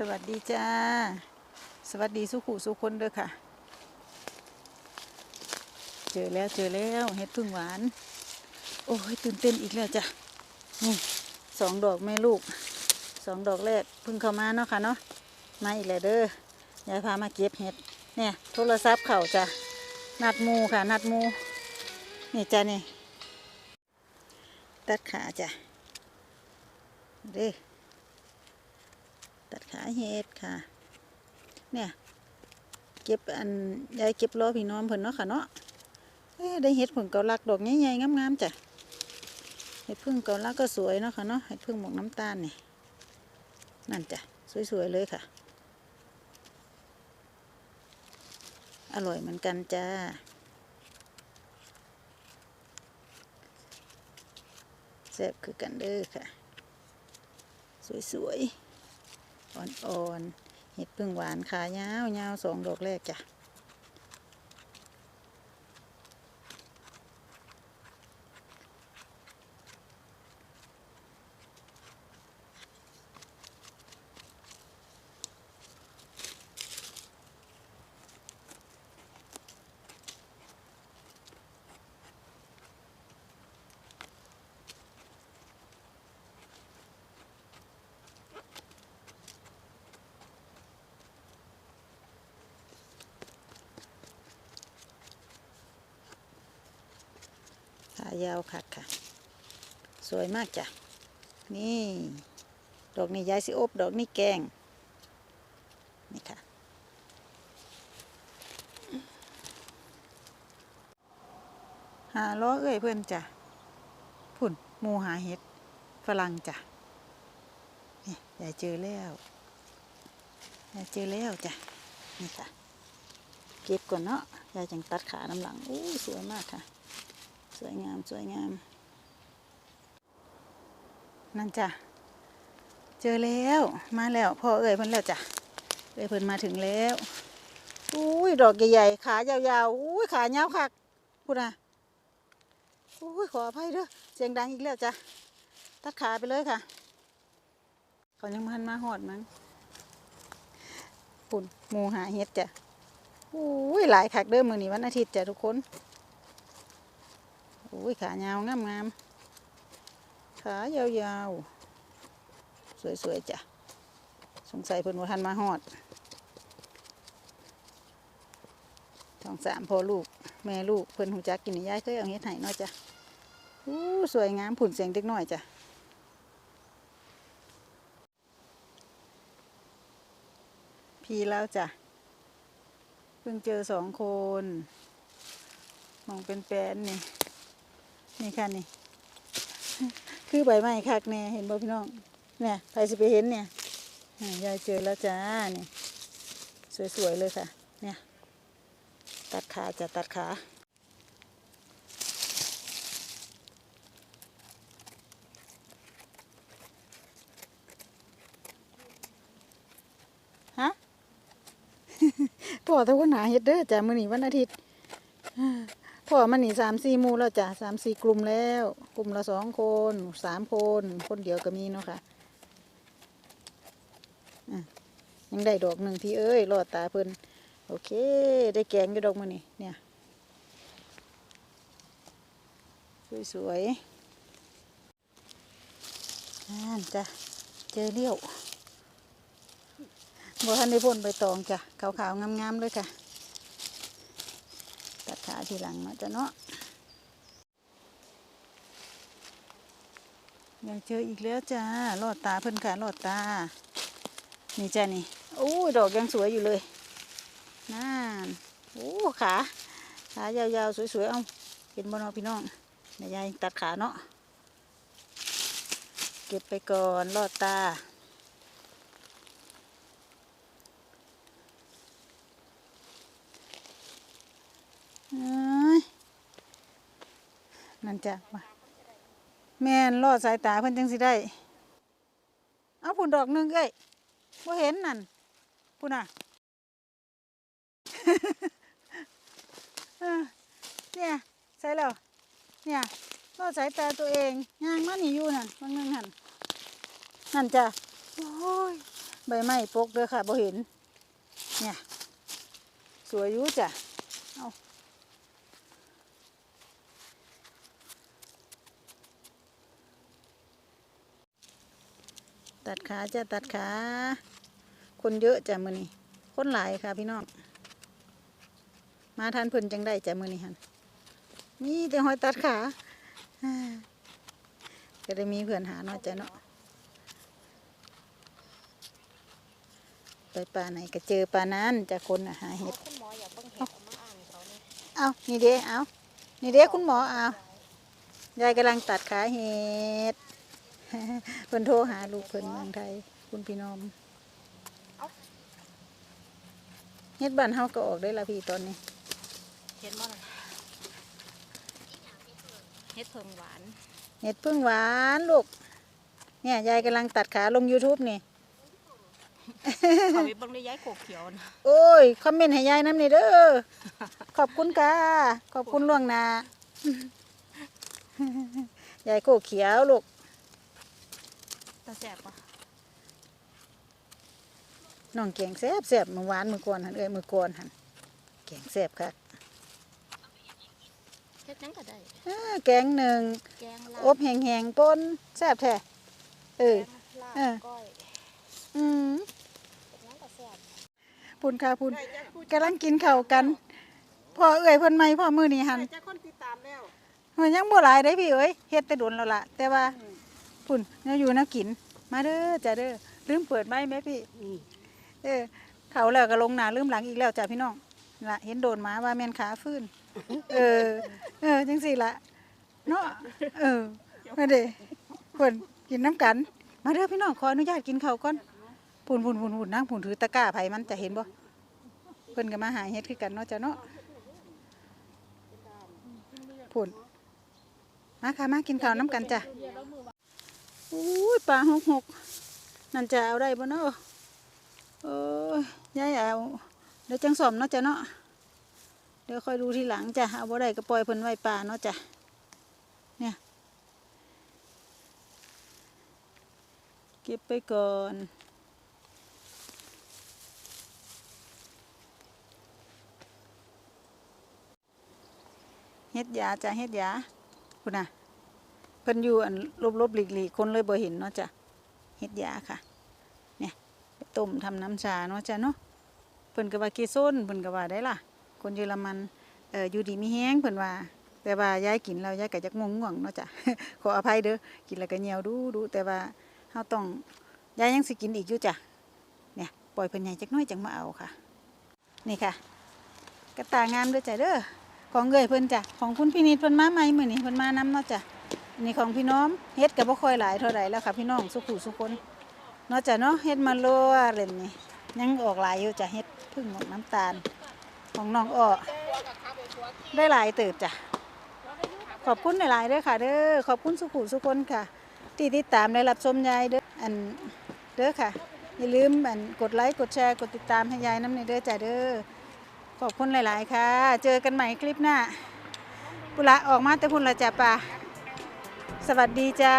สวัสดีจ้า สวัสดีสุขุสุคนเด้อค่ะ เจอแล้วเจอแล้วเห็ดพึ่งหวาน โอ้ยตื่นเต้นอีกแล้วจ้ะ นี่สองดอกแม่ลูก สองดอกแรกพึ่งเข้ามาเนาะค่ะเนาะ มาอีกแล้วเด้อยายพามาเก็บเห็ด เนี่ยโทรศัพท์เข่าจ้ะ นัดมูค่ะ นัดมู นี่จ้ะนี่ ตัดขาจ้ะเด้อ ตัดขาเห็ดค่ะ เนี่ยเก็บอันยายเก็บล้อพี่น้องเพิ่นเนาะค่ะเนาะได้เห็ดผึ่งเกาลักดอกใหญ่ๆงามๆจ้ะเห็ดพึ่งเกาลักก็สวยเนาะค่ะเนาะเห็ดพึ่งหมวกน้ำตาลนี่นั่นจ้ะสวยๆเลยค่ะ อร่อยเหมือนกันจ้าแซ่บคือกันเด้อค่ะ สวยๆ อ่อนๆเห็ดพึ่งหวานขายาวยาวสองดอกแรกจ้ะายาวค่ะค่ะ สวยมากจ้ะ นี่ ดอกนี้ยายสิอบดอกนี้แกง นี่ค่ะ หาล้อเอ้ยเพื่อนจ้ะพุ่นมูหาเห็ดฝรั่งจ้ะนี่ยายเจอแล้วยายเจอแล้วจ้ะ นี่ค่ะ เก็บก่อนเนาะยายจังตัดขาน้ำหลังอู้สวยมากค่ะ สวยงามสวยงาม นั่นจ้ะ เจอแล้วมาแล้วพ่อเอ่ยเพิ่นแล้วจ้ะเอ่ยเพิ่นมาถึงแล้วอุ้ยดอกใหญ่ๆขายาวๆอุ้ยขายาวคักพูดนะอุ้ยขออภัยเด้อเสียงดังอีกแล้วจ้ะตัดขาไปเลยค่ะเขายังมันมาหอดมั้งปุ่นมูหาเห็ดจ้ะอุ้ยหลายคักเด้อมือนี้วันอาทิตย์จ้ะทุกคน อุ้ยขายาวงามงามๆขายาวๆ สวยๆจ้ะ สงสัยเพิ่นว่าทันมาฮอดทองสามพอลูก แม่ลูกเพิ่นหูจักกินนี่ยายเคยเอาเฮ็ดให้เนาะจ้ะอู้สวยงามผุ่นเสียงเด็กน้อยจ้ะพีแล้วจ้ะ เพิ่งเจอสองคน มองเป็นแปลนนี่ นี่ค่ะนี่ คือใบไม้คักแน่เห็นบ่พี่น้อง เนี่ยใครจะไปเห็นเนี่ยยายเจอแล้วจ้านี่สวยๆเลยค่ะ เนี่ย ตัดขาจะตัดขาฮะพ่อตะวันหนาเฮ็ดเด้อจ้ามื้อนี้วันอาทิตย์ พ่อมันนี่สามสี่มูแล้วจ้ะสามสี่กลุ่มแล้ว กลุ่มละสองคนสามคน คนเดียวก็มีเนาะค่ะอะยังได้ดอกหนึ่งพี่เอ้ยรอดตาเพิ่นโอเค ได้แกงอยู่ดอกมือนี่เนี่ย สวยๆนั่นจ้ะเจอเลี้ยวบัวทันได้พ่นใบตองจ้ะขาวๆงามๆเลยค่ะ ทีหลังเนาะจ้ะเนาะยังเจออีกแล้วจ้าลอดตาเพิ่นค่ะลอดตา นี่จ้ะนี่โอ้ดอกยังสวยอยู่เลยนั่นโอ้ขาขายาวๆสวยๆเอาเห็นบนาะพี่น้องเดี๋ยวยายตัดขาเนาะเก็บไปก่อนลอดตา เอ้ย นั่นจ้ะว่าแม่นลอดสายตาเพิ่นจังสิได้ เอาผุนดอกหนึงเอ้ยบ่เห็นนั่นพุ่นน่ะเนี่ยใส่แล้ว เนี่ยลอดสายตาตัวเองย่างมานี่อยู่นั่นบางนึงหันนั่นจ้ะโอ้ยใบไม้ปกเด้อค่ะบ่เห็น เนี่ย สวยอยู่จ้ะ เอา ตัดขาจ้ะตัดขา คนเยอะจ้ะมือนี้คนหลายค่ะพี่น้อง มาทานเพิ่นจังได้จ้ะมือนี้หันนี่แต่หอยตัดขาอ่าก็ได้มีเพื่อนหาเนาะจ้ะเนาะไปป่าไหนก็เจอป่านั้นจะคนหาเห็ดคุณหมออยาเบิ่งเห็ดเอามาอ่านเขาเนี่ยเอานี่เด้เอานี่เด้คุณหมอเอายายกำลังตัดขาเห็ด เพิ่นโทรหาลูกเพิ่นเมืองไทย คุณพี่น้อมเฮ็ดบ้านเฮาก็ออกได้ละพี่ตอนนี้เห็ดบ่ล่ะเห็ดเพิงหวานเห็ดพึ่งหวานลูก เนี่ยยายกำลังตัดขาลง YouTube นี่เขาไปเบิ่งได้ย้ายโขกเขียวนะโอ้ย คอมเมนต์ให้ยายน้ำนี่เด้อ ขอบคุณค่ะ ขอบคุณล่วงหน้ายายโกเขียวลูก ตาแสบปะน้องแกงแซ่บแซ่บมือหวานมือก่อนหันเอ้ยมือก่อนหันแกงแซ่บค่ะเฮ็ดหยังก็ได้อ่าแกงหนึ่งแกงลาอบแห้งๆป่นแซ่บแท้เออ แกงลาบเออ ก้อยอืมเฮ็ดหยังก็แซ่บปุ่นค่ะปุ่นกำลังกินข้าวกันพ่อเอ้ยเพิ่นไม่พ่อมือนี่หันจะคนติดตามแล้ว มันยังบ่หลายได้พี่เอ้ยเฮ็ดแต่โดนแล้วล่ะแต่ว่า ปุ่นแนวอยู่แนวกิน มาเด้อจ้าเด้อลืมเปิดไม้ไหมพี่เออเขาแล้วก็ลงหนาลืมหลังอีกแล้วจ้ะพี่น้องนั่นละเห็นโดนหมาว่าแม่นขาฟื้นเออ เออจังสี่ละเนาะเออมาเด้เพิ่นกินน้ำกัน มาเด้อพี่น้องขออนุญาตกินข้าวก่อนพูนพูนพูนพูนนั่งพูนถือตะกร้าไผมันจะเห็นบ่เพิ่นก็มาหาเฮ็ดคือกันเนาะจ้ะเนาะพูนมาค่ะมากินข้าวน้ำกันจ้ะ อุ้ยปลาหกหกนั่นจะเอาได้บ่เนาะเออยายเอาเดี๋ยวจังสอมเนาะจ้ะเนาะเดี๋ยวค่อยดูทีหลังจ้ะเอาบ่ได้ก็ปล่อยเพิ่นไว้ป่าเนาะจ้ะเนี่ยเก็บไปก่อนเฮ็ดยาจ้ะเฮ็ดยาคุณน่ะ พิ่นอยู่อันลบๆหลีกๆคนเลยบ่เห็นเนาะจ้ะเฮ็ดยาค่ะไปต้มทำน้ำชาเนาะจ้ะเนาะเพิ่นก็ว่าเกส้นเพิ่นก็ว่าได้ล่ะ คนเยอรมันเอ่ออยู่ดีมีแฮงเพิ่นว่า แต่ว่ายายกินแล้วยายก็จักง่วงง่วงๆเนาะจ้ะขออภัยเด้อกินแล้วก็เหี่ยวดูดูแต่ว่าเฮาต้องยายยังสิกินอีกอยู่จ้ะเนี่ยปล่อยเพิ่นใหญ่จักน้อยจังมาเอาค่ะ นี่ค่ะกระตางามด้อจ้ะเด้อของเอ้ยเพิ่นจ้ะของคุณพี่นิดเพิ่นมาใหม่มื้อนี้เพิ่นมานำเนาะจ้ะ นี่ของพี่น้อมเฮ็ดก็บ่ค่อยหลายเท่าใดแล้วค่ะพี่น้องสุขุสุคนนอกจากเนาะเฮ็ดมาลัวเล่นนี่ยังออกหลายอยู่จะเฮ็ดพึ่งหมกน้ำตาล ของน้องอ้อได้หลายเติบจ้ะขอบคุณหลายๆด้อค่ะ เด้อขอบคุณสุขุสุคนค่ะที่ติดตามและรับชมยายเด้ออันเด้อค่ะอย่าลืมอันกดไลค์กดแชร์กดติดตามให้ยายน้ำในเด้อจ้ะเด้อขอบคุณหลาย ๆ ค่ะ เจอกันใหม่คลิปหน้าปุระออกมาแต่พุ่นละจ้ะป่า สวัสดีจ้า